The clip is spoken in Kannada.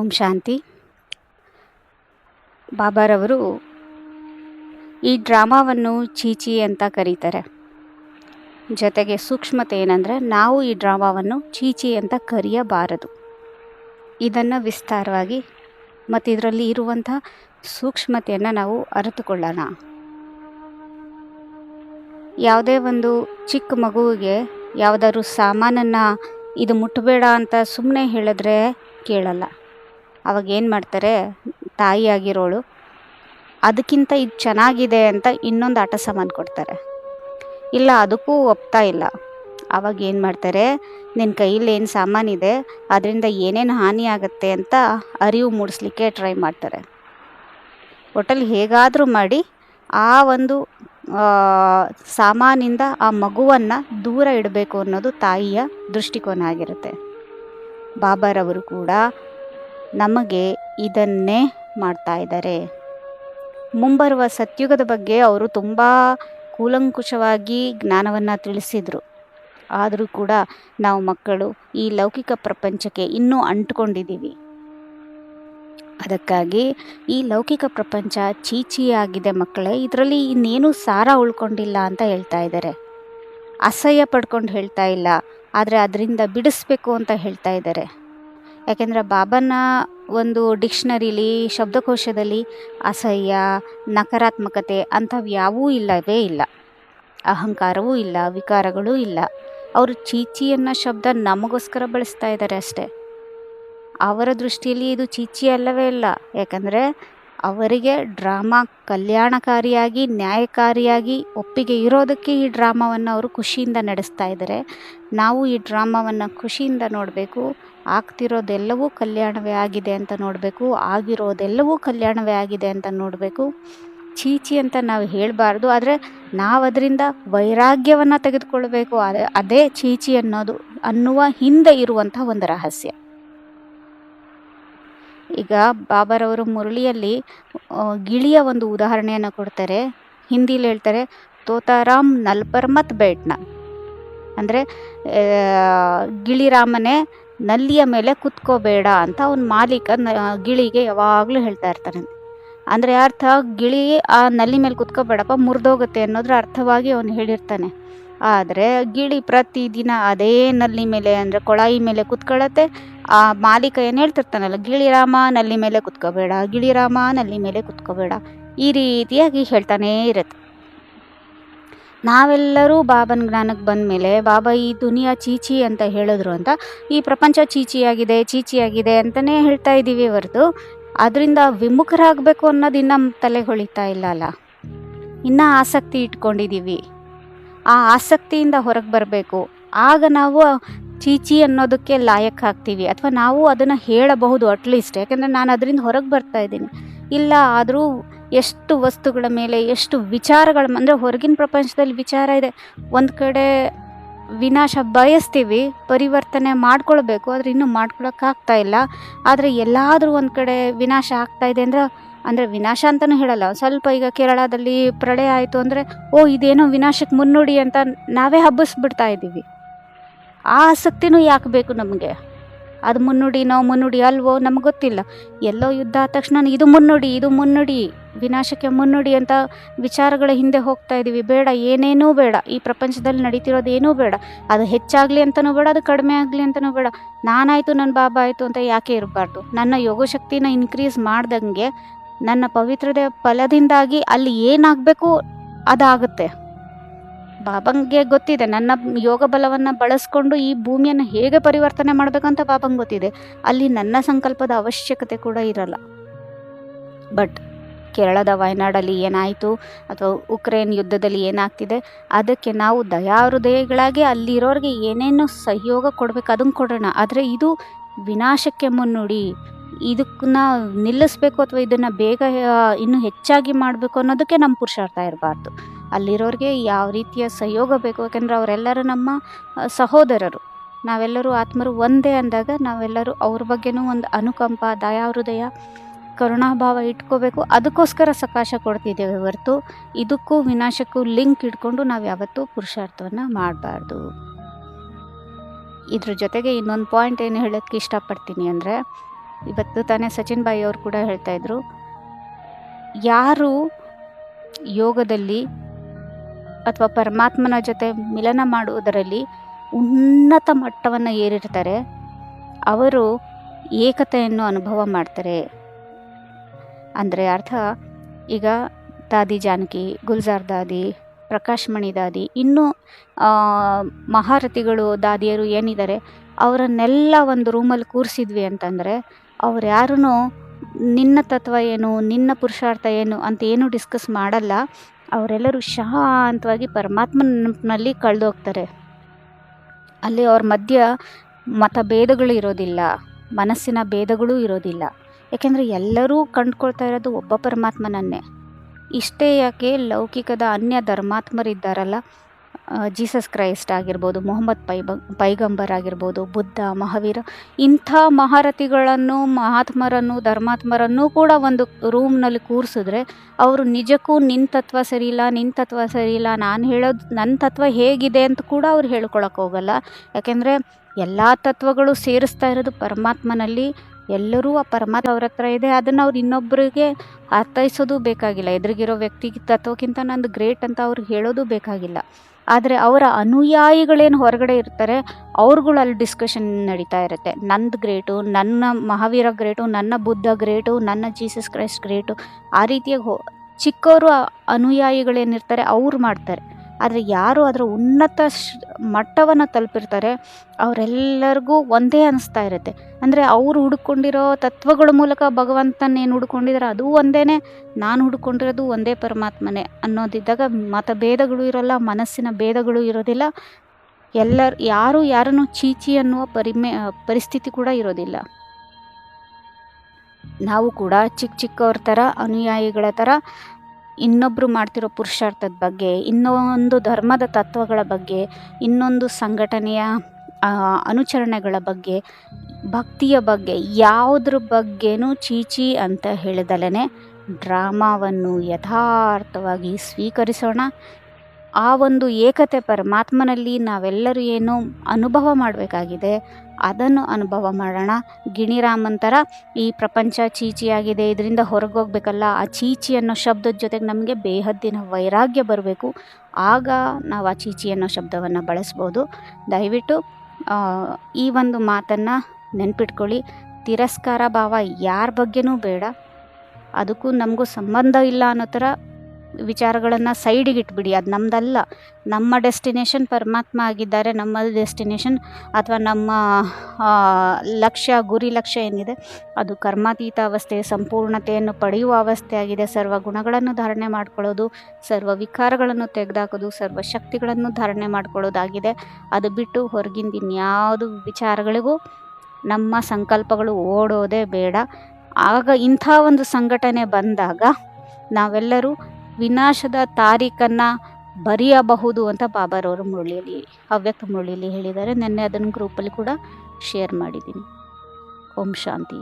ಓಂ ಶಾಂತಿ. ಬಾಬಾರವರು ಈ ಡ್ರಾಮಾವನ್ನು ಚೀಚಿ ಅಂತ ಕರೀತಾರೆ. ಜೊತೆಗೆ ಸೂಕ್ಷ್ಮತೆ ಏನಂದರೆ ನಾವು ಈ ಡ್ರಾಮಾವನ್ನು ಚೀಚಿ ಅಂತ ಕರೆಯಬಾರದು. ಇದನ್ನು ವಿಸ್ತಾರವಾಗಿ ಮತ್ತು ಇದರಲ್ಲಿ ಇರುವಂಥ ಸೂಕ್ಷ್ಮತೆಯನ್ನು ನಾವು ಅರಿತುಕೊಳ್ಳೋಣ. ಯಾವುದೇ ಒಂದು ಚಿಕ್ಕ ಮಗುವಿಗೆ ಯಾವುದಾದ್ರೂ ಸಾಮಾನನ್ನು ಇದು ಮುಟ್ಟಬೇಡ ಅಂತ ಸುಮ್ಮನೆ ಹೇಳಿದ್ರೆ ಕೇಳಲ್ಲ. ಅವಾಗ ಏನು ಮಾಡ್ತಾರೆ? ತಾಯಿಯಾಗಿರೋಳು ಅದಕ್ಕಿಂತ ಇದು ಚೆನ್ನಾಗಿದೆ ಅಂತ ಇನ್ನೊಂದು ಆಟ ಸಾಮಾನು ಕೊಡ್ತಾರೆ. ಇಲ್ಲ, ಅದಕ್ಕೂ ಒಪ್ತಾ ಇಲ್ಲ. ಅವಾಗ ಏನು ಮಾಡ್ತಾರೆ? ನಿನ್ನ ಕೈಯಲ್ಲಿ ಏನು ಸಾಮಾನಿದೆ ಅದರಿಂದ ಏನೇನು ಹಾನಿ ಆಗುತ್ತೆ ಅಂತ ಅರಿವು ಮೂಡಿಸ್ಲಿಕ್ಕೆ ಟ್ರೈ ಮಾಡ್ತಾರೆ. ಒಟ್ಟಲ್ಲಿ ಹೇಗಾದರೂ ಮಾಡಿ ಆ ಒಂದು ಸಾಮಾನಿಂದ ಆ ಮಗುವನ್ನು ದೂರ ಇಡಬೇಕು ಅನ್ನೋದು ತಾಯಿಯ ದೃಷ್ಟಿಕೋನ ಆಗಿರುತ್ತೆ. ಬಾಬಾರವರು ಕೂಡ ನಮಗೆ ಇದನ್ನೇ ಮಾಡ್ತಾ ಇದ್ದಾರೆ. ಮುಂಬರುವ ಸತ್ಯುಗದ ಬಗ್ಗೆ ಅವರು ತುಂಬ ಕೂಲಂಕುಷವಾಗಿ ಜ್ಞಾನವನ್ನು ತಿಳಿಸಿದರು. ಆದರೂ ಕೂಡ ನಾವು ಮಕ್ಕಳು ಈ ಲೌಕಿಕ ಪ್ರಪಂಚಕ್ಕೆ ಇನ್ನೂ ಅಂಟ್ಕೊಂಡಿದ್ದೀವಿ. ಅದಕ್ಕಾಗಿ ಈ ಲೌಕಿಕ ಪ್ರಪಂಚ ಚೀಚಿಯಾಗಿದೆ ಮಕ್ಕಳೇ. ಇದರಲ್ಲಿ ಇನ್ನೇನು ಸಾರ ಉಳ್ಕೊಂಡಿಲ್ಲ ಅಂತ ಹೇಳ್ತಾ ಇದ್ದಾರೆ. ಅಸಹ್ಯ ಪಡ್ಕೊಂಡು ಹೇಳ್ತಾ ಇಲ್ಲ. ಆದರೆ ಅದರಿಂದ ಬಿಡಿಸ್ಬೇಕು ಅಂತ ಹೇಳ್ತಾ ಇದ್ದಾರೆ. ಯಾಕೆಂದರೆ ಬಾಬನ ಒಂದು ಡಿಕ್ಷನರಿಲಿ, ಶಬ್ದಕೋಶದಲ್ಲಿ ಅಸಹ್ಯ, ನಕಾರಾತ್ಮಕತೆ ಅಂಥವು ಯಾವೂ ಇಲ್ಲವೇ ಇಲ್ಲ. ಅಹಂಕಾರವೂ ಇಲ್ಲ, ವಿಕಾರಗಳೂ ಇಲ್ಲ. ಅವರು ಚೀಚಿ ಅನ್ನೋ ಶಬ್ದ ನಮಗೋಸ್ಕರ ಬಳಸ್ತಾ ಇದ್ದಾರೆ ಅಷ್ಟೇ. ಅವರ ದೃಷ್ಟಿಯಲ್ಲಿ ಇದು ಚೀಚಿ ಅಲ್ಲವೇ ಇಲ್ಲ. ಯಾಕಂದರೆ ಅವರಿಗೆ ಡ್ರಾಮಾ ಕಲ್ಯಾಣಕಾರಿಯಾಗಿ, ನ್ಯಾಯಕಾರಿಯಾಗಿ ಒಪ್ಪಿಗೆ ಇರೋದಕ್ಕೆ ಈ ಡ್ರಾಮಾವನ್ನು ಅವರು ಖುಷಿಯಿಂದ ನಡೆಸ್ತಾ ಇದ್ದಾರೆ ನಾವು ಈ ಡ್ರಾಮಾವನ್ನು ಖುಷಿಯಿಂದ ನೋಡಬೇಕು. ಆಗ್ತಿರೋದೆಲ್ಲವೂ ಕಲ್ಯಾಣವೇ ಆಗಿದೆ ಅಂತ ನೋಡಬೇಕು. ಆಗಿರೋದೆಲ್ಲವೂ ಕಲ್ಯಾಣವೇ ಆಗಿದೆ ಅಂತ ನೋಡಬೇಕು. ಚೀಚಿ ಅಂತ ನಾವು ಹೇಳಬಾರ್ದು. ಆದರೆ ನಾವು ಅದರಿಂದ ವೈರಾಗ್ಯವನ್ನು ತೆಗೆದುಕೊಳ್ಬೇಕು. ಅದೇ ಅದೇ ಚೀಚಿ ಅನ್ನೋದು, ಅನ್ನುವ ಹಿಂದೆ ಇರುವಂಥ ಒಂದು ರಹಸ್ಯ. ಈಗ ಬಾಬರವರು ಮುರಳಿಯಲ್ಲಿ ಗಿಳಿಯ ಒಂದು ಉದಾಹರಣೆಯನ್ನು ಕೊಡ್ತಾರೆ. ಹಿಂದಿಲಿ ಹೇಳ್ತಾರೆ ತೋತಾರಾಮ್ ನಲ್ಪರ್ಮತ್ ಬೇಟ್ನ. ಅಂದರೆ ಗಿಳಿರಾಮನೇ ನಲ್ಲಿಯ ಮೇಲೆ ಕುತ್ಕೋಬೇಡ ಅಂತ ಅವನ ಮಾಲೀಕ ಗಿಳಿಗೆ ಯಾವಾಗಲೂ ಹೇಳ್ತಾ ಇರ್ತಾನೆ. ಅಂದರೆ ಅರ್ಥ, ಗಿಳಿ, ಆ, ನಲ್ಲಿ ಮೇಲೆ ಕುತ್ಕೋಬೇಡಪ್ಪ, ಮುರಿದೋಗುತ್ತೆ ಅನ್ನೋದ್ರ ಅರ್ಥವಾಗಿ ಅವನು ಹೇಳಿರ್ತಾನೆ. ಆದರೆ ಗಿಳಿ ಪ್ರತಿದಿನ ಅದೇ ನಲ್ಲಿ ಮೇಲೆ, ಅಂದರೆ ಕೊಳಾಯಿ ಮೇಲೆ ಕುತ್ಕೊಳ್ಳುತ್ತೆ ಆ ಮಾಲೀಕ ಏನು ಹೇಳ್ತಿರ್ತಾನಲ್ಲ ಗಿಳಿರಾಮ ನಲ್ಲಿ ಮೇಲೆ ಕುತ್ಕೋಬೇಡ ಗಿಳಿರಾಮ ನಲ್ಲಿ ಮೇಲೆ ಕುತ್ಕೋಬೇಡ, ಈ ರೀತಿಯಾಗಿ ಹೇಳ್ತಾನೇ ಇರುತ್ತೆ. ನಾವೆಲ್ಲರೂ ಬಾಬನ ಜ್ಞಾನಕ್ಕೆ ಬಂದ ಮೇಲೆ ಬಾಬಾ, ಈ ದುನಿಯಾ ಚೀಚಿ ಅಂತ ಹೇಳಿದ್ರು ಅಂತ, ಈ ಪ್ರಪಂಚ ಚೀಚಿಯಾಗಿದೆ ಚೀಚಿಯಾಗಿದೆ ಅಂತಲೇ ಹೇಳ್ತಾ ಇದ್ದೀವಿ ಹೊರತು. ಅದರಿಂದ ವಿಮುಖರಾಗಬೇಕು ಅನ್ನೋದು ಇನ್ನೂ ತಲೆಗೆ ಹೊಳಿತಾ ಇಲ್ಲ ಅಲ್ಲ. ಇನ್ನೂ ಆಸಕ್ತಿ ಇಟ್ಕೊಂಡಿದ್ದೀವಿ ಆ ಆಸಕ್ತಿಯಿಂದ ಹೊರಗೆ ಬರಬೇಕು. ಆಗ ನಾವು ಚೀಚಿ ಅನ್ನೋದಕ್ಕೆ ಲಾಯಕ್ ಆಗ್ತೀವಿ. ಅಥವಾ ನಾವು ಅದನ್ನು ಹೇಳಬಹುದು, ಅಟ್ಲೀಸ್ಟ್. ಯಾಕೆಂದರೆ ನಾನು ಅದರಿಂದ ಹೊರಗೆ ಬರ್ತಾ ಇದ್ದೀನಿ. ಇಲ್ಲ, ಆದರೂ ಎಷ್ಟು ವಸ್ತುಗಳ ಮೇಲೆ, ಎಷ್ಟು ವಿಚಾರಗಳ ಅಂದರೆ ಹೊರಗಿನ ಪ್ರಪಂಚದಲ್ಲಿ ವಿಚಾರ ಇದೆ. ಒಂದು ಕಡೆ ವಿನಾಶ ಬಯಸ್ತೀವಿ, ಪರಿವರ್ತನೆ ಮಾಡ್ಕೊಳ್ಬೇಕು, ಆದರೆ ಇನ್ನೂ ಮಾಡ್ಕೊಳಕ್ಕಾಗ್ತಾ ಇಲ್ಲ. ಆದರೆ ಎಲ್ಲಾದರೂ ಒಂದು ಕಡೆ ವಿನಾಶ ಆಗ್ತಾ ಇದೆ ಅಂದರೆ ಅಂದರೆ ವಿನಾಶ ಅಂತಲೂ ಹೇಳಲ್ಲ. ಸ್ವಲ್ಪ ಈಗ ಕೇರಳದಲ್ಲಿ ಪ್ರಳಯ ಆಯಿತು ಅಂದರೆ, ಓ, ಇದೇನೋ ವಿನಾಶಕ್ಕೆ ಮುನ್ನುಡಿ ಅಂತ ನಾವೇ ಹಬ್ಬಿಸ್ಬಿಡ್ತಾ ಇದ್ದೀವಿ. ಆ ಆಸಕ್ತಿನೂ ಯಾಕೆ ಬೇಕು ನಮಗೆ? ಅದು ಮುನ್ನುಡಿ, ನಾವು ಮುನ್ನುಡಿ ಅಲ್ವೋ? ನಮ್ಗೆ ಗೊತ್ತಿಲ್ಲ. ಎಲ್ಲೋ ಯುದ್ಧ ಆದ ತಕ್ಷಣ ಇದು ಮುನ್ನುಡಿ ಇದು ಮುನ್ನುಡಿ. ವಿನಾಶಕ್ಕೆ ಮುನ್ನುಡಿ ಅಂತ ವಿಚಾರಗಳ ಹಿಂದೆ ಹೋಗ್ತಾ ಇದ್ದೀವಿ ಬೇಡ, ಏನೇನೂ ಬೇಡ. ಈ ಪ್ರಪಂಚದಲ್ಲಿ ನಡೀತಿರೋದು ಏನೂ ಬೇಡ. ಅದು ಹೆಚ್ಚಾಗಲಿ ಅಂತಲೂ ಬೇಡ, ಅದು ಕಡಿಮೆ ಆಗಲಿ ಅಂತಲೂ ಬೇಡ. ನಾನಾಯಿತು ನನ್ನ ಬಾಬಾ ಆಯಿತು ಅಂತ ಯಾಕೆ ಇರಬಾರ್ದು? ನನ್ನ ಯೋಗಶಕ್ತಿನ ಇನ್ಕ್ರೀಸ್ ಮಾಡ್ದಂಗೆ ನನ್ನ ಪವಿತ್ರತೆಯ ಫಲದಿಂದಾಗಿ ಅಲ್ಲಿ ಏನಾಗಬೇಕು ಅದಾಗುತ್ತೆ. ಬಾಬಂಗೆ ಗೊತ್ತಿದೆ. ನನ್ನ ಯೋಗ ಬಲವನ್ನು ಬಳಸ್ಕೊಂಡು ಈ ಭೂಮಿಯನ್ನು ಹೇಗೆ ಪರಿವರ್ತನೆ ಮಾಡಬೇಕಂತ ಬಾಬಂಗೆ ಗೊತ್ತಿದೆ. ಅಲ್ಲಿ ನನ್ನ ಸಂಕಲ್ಪದ ಅವಶ್ಯಕತೆ ಕೂಡ ಇರಲ್ಲ. ಬಟ್ ಕೇರಳದ ವಯನಾಡಲ್ಲಿ ಏನಾಯಿತು ಅಥವಾ ಉಕ್ರೇನ್ ಯುದ್ಧದಲ್ಲಿ ಏನಾಗ್ತಿದೆ, ಅದಕ್ಕೆ ನಾವು ದಯಾಹೃದಯಗಳಾಗಿ ಅಲ್ಲಿರೋರಿಗೆ ಏನೇನು ಸಹಯೋಗ ಕೊಡಬೇಕು ಅದನ್ನು ಕೊಡೋಣ. ಆದರೆ ಇದು ವಿನಾಶಕ್ಕೆ ಮುನ್ನುಡಿ. ಇದಕ್ಕನ್ನ ನಿಲ್ಲಿಸ್ಬೇಕು ಅಥವಾ ಇದನ್ನು ಬೇಗ ಇನ್ನೂ ಹೆಚ್ಚಾಗಿ ಮಾಡಬೇಕು ಅನ್ನೋದಕ್ಕೆ ನಮ್ಮ ಪುರುಷಾರ್ಥ ಇರಬಾರ್ದು. ಅಲ್ಲಿರೋರಿಗೆ ಯಾವ ರೀತಿಯ ಸಹಯೋಗ ಬೇಕು? ಯಾಕೆಂದರೆ ಅವರೆಲ್ಲರೂ ನಮ್ಮ ಸಹೋದರರು. ನಾವೆಲ್ಲರೂ ಆತ್ಮರು ಒಂದೇ ಅಂದಾಗ ನಾವೆಲ್ಲರೂ ಅವ್ರ ಬಗ್ಗೆನೂ ಒಂದು ಅನುಕಂಪ, ದಯಾಹೃದಯ, ಕರುಣಾಭಾವ ಇಟ್ಕೋಬೇಕು. ಅದಕ್ಕೋಸ್ಕರ ಸಕಾಶ ಕೊಡ್ತಿದ್ದೇವೆ ಹೊರತು ಇದಕ್ಕೂ ವಿನಾಶಕ್ಕೂ ಲಿಂಕ್ ಇಟ್ಕೊಂಡು ನಾವು ಯಾವತ್ತೂ ಪುರುಷಾರ್ಥವನ್ನು ಮಾಡಬಾರ್ದು. ಇದ್ರ ಜೊತೆಗೆ ಇನ್ನೊಂದು ಪಾಯಿಂಟ್ ಏನು ಹೇಳೋಕ್ಕೆ ಇಷ್ಟಪಡ್ತೀನಿ ಅಂದರೆ, ಇವತ್ತು ತಾನೇ ಸಚಿನ್ ಬಾಯಿ ಅವರು ಕೂಡ ಹೇಳ್ತಾ ಇದ್ರು, ಯಾರು ಯೋಗದಲ್ಲಿ ಅಥವಾ ಪರಮಾತ್ಮನ ಜೊತೆ ಮಿಲನ ಮಾಡುವುದರಲ್ಲಿ ಉನ್ನತ ಮಟ್ಟವನ್ನು ಏರಿರ್ತಾರೆ. ಅವರು ಏಕತೆಯನ್ನು ಅನುಭವ ಮಾಡ್ತಾರೆ. ಅಂದರೆ ಅರ್ಥ, ಈಗ ದಾದಿ ಜಾನಕಿ, ಗುಲ್ಜಾರ್ ದಾದಿ, ಪ್ರಕಾಶ್ ಮಣಿ ದಾದಿ, ಇನ್ನೂ ಮಹಾರಥಿಗಳು, ದಾದಿಯರು ಏನಿದ್ದಾರೆ, ಅವರನ್ನೆಲ್ಲ ಒಂದು ರೂಮಲ್ಲಿ ಕೂರಿಸಿದ್ವಿ ಅಂತಂದರೆ ಅವ್ರು ಯಾರೂ ನಿನ್ನ ತತ್ವ ಏನು, ನಿನ್ನ ಪುರುಷಾರ್ಥ ಏನು ಅಂತ ಏನು ಡಿಸ್ಕಸ್ ಮಾಡಲ್ಲ. ಅವರೆಲ್ಲರೂ ಶಾಂತವಾಗಿ ಪರಮಾತ್ಮನ ನೆನಪಿನಲ್ಲಿ ಕಳೆದೋಗ್ತಾರೆ ಅಲ್ಲಿ ಅವ್ರ ಮಧ್ಯ ಮತಭೇದಗಳು ಇರೋದಿಲ್ಲ, ಮನಸ್ಸಿನ ಭೇದಗಳು ಇರೋದಿಲ್ಲ. ಯಾಕೆಂದರೆ ಎಲ್ಲರೂ ಕಂಡುಕೊಳ್ತಾ ಇರೋದು ಒಬ್ಬ ಪರಮಾತ್ಮನನ್ನೇ. ಇಷ್ಟೇ ಯಾಕೆ ಲೌಕಿಕದ ಅನ್ಯ ಧರ್ಮಾತ್ಮರಿದ್ದಾರಲ್ಲ ಜೀಸಸ್ ಕ್ರೈಸ್ಟ್ ಆಗಿರ್ಬೋದು, ಮೊಹಮ್ಮದ್ ಪೈಬ, ಪೈಗಂಬರ್ ಆಗಿರ್ಬೋದು, ಬುದ್ಧ, ಮಹಾವೀರ, ಇಂಥ ಮಹಾರಥಿಗಳನ್ನು, ಮಹಾತ್ಮರನ್ನು, ಧರ್ಮಾತ್ಮರನ್ನು ಕೂಡ ಒಂದು ರೂಮ್ನಲ್ಲಿ ಕೂರಿಸಿದ್ರೆ ಅವರು ನಿಜಕ್ಕೂ ನಿನ್ನ ತತ್ವ ಸರಿಯಿಲ್ಲ ನಿನ್ನ ತತ್ವ ಸರಿಯಿಲ್ಲ, ನಾನು ಹೇಳೋದು ನನ್ನ ತತ್ವ ಹೇಗಿದೆ ಅಂತ ಕೂಡ ಅವ್ರು ಹೇಳ್ಕೊಳಕ್ಕೆ ಹೋಗಲ್ಲ. ಯಾಕೆಂದರೆ ಎಲ್ಲ ತತ್ವಗಳು ಸೇರಿಸ್ತಾ ಇರೋದು ಪರಮಾತ್ಮನಲ್ಲಿ, ಎಲ್ಲರೂ ಆ ಪರಮಾತ್ಮ ಅವ್ರ ಹತ್ರ ಇದೆ, ಅದನ್ನು ಅವ್ರು ಇನ್ನೊಬ್ಬರಿಗೆ ಅರ್ಥೈಸೋದು ಬೇಕಾಗಿಲ್ಲ. ಎದುರಿಗಿರೋ ವ್ಯಕ್ತಿ ತತ್ವಕ್ಕಿಂತ ನಂದು ಗ್ರೇಟ್ ಅಂತ ಅವ್ರಿಗೆ ಹೇಳೋದು ಬೇಕಾಗಿಲ್ಲ. ಆದರೆ ಅವರ ಅನುಯಾಯಿಗಳೇನು ಹೊರಗಡೆ ಇರ್ತಾರೆ ಅವ್ರುಗಳು ಅಲ್ಲಿ ಡಿಸ್ಕಷನ್ ನಡೀತಾ ಇರುತ್ತೆ. ನಂದು ಗ್ರೇಟು ನನ್ನ ಮಹಾವೀರ ಗ್ರೇಟು ನನ್ನ ಬುದ್ಧ ಗ್ರೇಟು ನನ್ನ ಜೀಸಸ್ ಕ್ರೈಸ್ಟ್ ಗ್ರೇಟು ಆ ರೀತಿಯಾಗಿ ಹೋ ಚಿಕ್ಕವರು ಅನುಯಾಯಿಗಳೇನಿರ್ತಾರೆ ಅವ್ರು ಮಾಡ್ತಾರೆ. ಆದರೆ ಯಾರು ಅದರ ಉನ್ನತ ಶ್, ಮಟ್ಟವನ್ನು ತಲುಪಿರ್ತಾರೆ, ಅವರೆಲ್ಲರಿಗೂ ಒಂದೇ ಅನಿಸ್ತಾ ಇರುತ್ತೆ. ಅಂದರೆ ಅವರು ಹುಡ್ಕೊಂಡಿರೋ ತತ್ವಗಳ ಮೂಲಕ ಭಗವಂತನೇನು ಹುಡ್ಕೊಂಡಿದ್ದಾರೆ ಅದು ಒಂದೇ ನಾನು ಹುಡ್ಕೊಂಡಿರೋದು ಒಂದೇ ಪರಮಾತ್ಮನೇ ಅನ್ನೋದಿದ್ದಾಗ ಮತಭೇದಗಳು ಇರೋಲ್ಲ, ಮನಸ್ಸಿನ ಭೇದಗಳು ಇರೋದಿಲ್ಲ. ಎಲ್ಲರ, ಯಾರು ಯಾರನ್ನು ಚೀಚಿ ಅನ್ನುವ ಪರಿಮೆ, ಪರಿಸ್ಥಿತಿ ಕೂಡ ಇರೋದಿಲ್ಲ. ನಾವು ಕೂಡ ಚಿಕ್ಕ ಚಿಕ್ಕವ್ರ ಥರ, ಅನುಯಾಯಿಗಳ ಥರ ಇನ್ನೊಬ್ಬರು ಮಾಡ್ತಿರೋ ಪುರುಷಾರ್ಥದ ಬಗ್ಗೆ, ಇನ್ನೊಂದು ಧರ್ಮದ ತತ್ವಗಳ ಬಗ್ಗೆ, ಇನ್ನೊಂದು ಸಂಘಟನೆಯ ಅನುಚರಣೆಗಳ ಬಗ್ಗೆ, ಭಕ್ತಿಯ ಬಗ್ಗೆ, ಯಾವುದ್ರ ಬಗ್ಗೆನೂ ಚೀಚಿ ಅಂತ ಹೇಳಿದಲೇ ಡ್ರಾಮಾವನ್ನು ಯಥಾರ್ಥವಾಗಿ ಸ್ವೀಕರಿಸೋಣ. ಆ ಒಂದು ಏಕತೆ ಪರಮಾತ್ಮನಲ್ಲಿ ನಾವೆಲ್ಲರೂ ಏನು ಅನುಭವ ಮಾಡಬೇಕಾಗಿದೆ. ಅದನ್ನು ಅನುಭವ ಮಾಡೋಣ. ಗಿಣಿರಾಮನ್ ಥರ ಈ ಪ್ರಪಂಚ ಚೀಚಿಯಾಗಿದೆ. ಇದರಿಂದ ಹೊರಗೋಗ್ಬೇಕಲ್ಲ. ಆ ಚೀಚಿ ಅನ್ನೋ ಶಬ್ದದ ಜೊತೆಗೆ ನಮಗೆ ಬೇಹದ್ದಿನ ವೈರಾಗ್ಯ ಬರಬೇಕು. ಆಗ ನಾವು ಆ ಚೀಚಿ ಅನ್ನೋ ಶಬ್ದವನ್ನು ಬಳಸ್ಬೋದು. ದಯವಿಟ್ಟು ಈ ಒಂದು ಮಾತನ್ನು ನೆನ್ಪಿಟ್ಕೊಳ್ಳಿ. ತಿರಸ್ಕಾರ ಭಾವ ಯಾರ ಬಗ್ಗೆನೂ ಬೇಡ. ಅದಕ್ಕೂ ನಮಗೂ ಸಂಬಂಧ ಇಲ್ಲ ಅನ್ನೋ ಥರ ವಿಚಾರಗಳನ್ನು ಸೈಡಿಗೆ ಇಟ್ಬಿಡಿ. ಅದು ನಮ್ಮದಲ್ಲ ನಮ್ಮ ಡೆಸ್ಟಿನೇಷನ್ ಪರಮಾತ್ಮ ಆಗಿದ್ದಾರೆ. ನಮ್ಮ ಡೆಸ್ಟಿನೇಷನ್ ಅಥವಾ ನಮ್ಮ ಲಕ್ಷ್ಯ, ಗುರಿ ಲಕ್ಷ್ಯ ಏನಿದೆ, ಅದು ಕರ್ಮಾತೀತ ಅವಸ್ಥೆ, ಸಂಪೂರ್ಣತೆಯನ್ನು ಪಡೆಯುವ ಅವಸ್ಥೆ ಆಗಿದೆ. ಸರ್ವ ಗುಣಗಳನ್ನು ಧಾರಣೆ ಮಾಡ್ಕೊಳ್ಳೋದು, ಸರ್ವ ವಿಕಾರಗಳನ್ನು ತೆಗೆದಾಕೋದು, ಸರ್ವ ಶಕ್ತಿಗಳನ್ನು ಧಾರಣೆ ಮಾಡ್ಕೊಳ್ಳೋದಾಗಿದೆ. ಅದು ಬಿಟ್ಟು ಹೊರಗಿಂದ ಇನ್ಯಾವುದು ವಿಚಾರಗಳಿಗೂ ನಮ್ಮ ಸಂಕಲ್ಪಗಳು ಓಡೋದೇ ಬೇಡ. ಆಗ ಇಂಥ ಒಂದು ಸಂಘಟನೆ ಬಂದಾಗ ನಾವೆಲ್ಲರೂ ವಿನಾಶದ ತಾರೀಖನ್ನು ಬರೆಯಬಹುದು ಅಂತ ಬಾಬಾರವರು ಮುರಳಿಯಲ್ಲಿ ಅವ್ಯಕ್ತ ಮುರಳಿಯಲ್ಲಿ ಹೇಳಿದ್ದಾರೆ. ನೆನ್ನೆ ಅದನ್ನು ಗ್ರೂಪಲ್ಲಿ ಕೂಡ ಶೇರ್ ಮಾಡಿದ್ದೀನಿ. ಓಂ ಶಾಂತಿ.